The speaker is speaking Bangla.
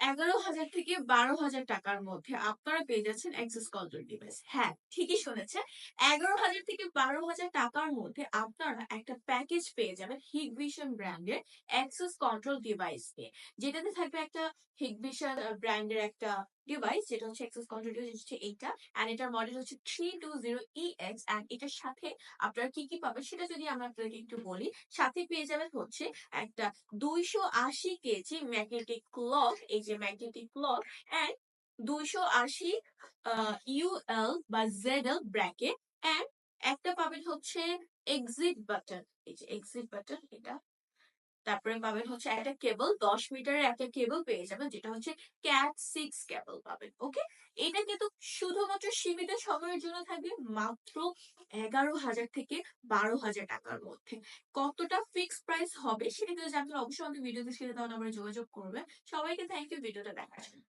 এগারো হাজার থেকে বারো হাজার টাকার মধ্যে আপনারা পেয়ে যাচ্ছেন অ্যাক্সেস কন্ট্রোল ডিভাইস হ্যাঁ ঠিকই শুনেছেন। এগারো হাজার থেকে বারো হাজার টাকার মধ্যে আপনারা একটা প্যাকেজ পেয়ে যাবেন হিগভিশন ব্র্যান্ডের অ্যাক্সেস কন্ট্রোল ডিভাইস নিয়ে। যেটাতে থাকবে একটা হিগভিশন ব্র্যান্ডের একটা ডিভাইস যেটা হচ্ছে অ্যাক্সেস কন্ট্রোল ডিভাইস হচ্ছে এইটা অ্যান্ড এটার মডেল হচ্ছে three two zero E X and এটার সাথে আপনারা কি কি পাবেন সেটা যদি আমরা আপনাদেরকে একটু বলি, সাথে পেয়ে যাবেন হচ্ছে একটা দুইশো আশি কেজি ম্যাগনেটিক ক্লক এই যে ম্যাগনেটিক ক্লক অ্যান্ড দুইশো আশি ইউএল বা জেডএল ব্র্যাকেট অ্যান্ড একটা পাবেন হচ্ছে এক্সিট বাটন এই যে এক্সিট বাটন এটা তারপরে পাবেন হচ্ছে একটা কেবল, দশ মিটারের একটা কেবল পেয়ে যাবেন, যেটা হচ্ছে ক্যাট সিক্স কেবল পাবেন, ওকে? এটা কিন্তু শুধুমাত্র সীমিত সময়ের জন্য থাকবে, মাত্র এগারো হাজার থেকে বারো হাজার টাকার মধ্যে। কতটা ফিক্স প্রাইস হবে সেটা কিন্তু জানতে অবশ্যই আমাদের ভিডিও দিচ্ছি তাহলে আমরা যোগাযোগ করবেন। সবাইকে থ্যাংক ইউ ভিডিওটা দেখার জন্য।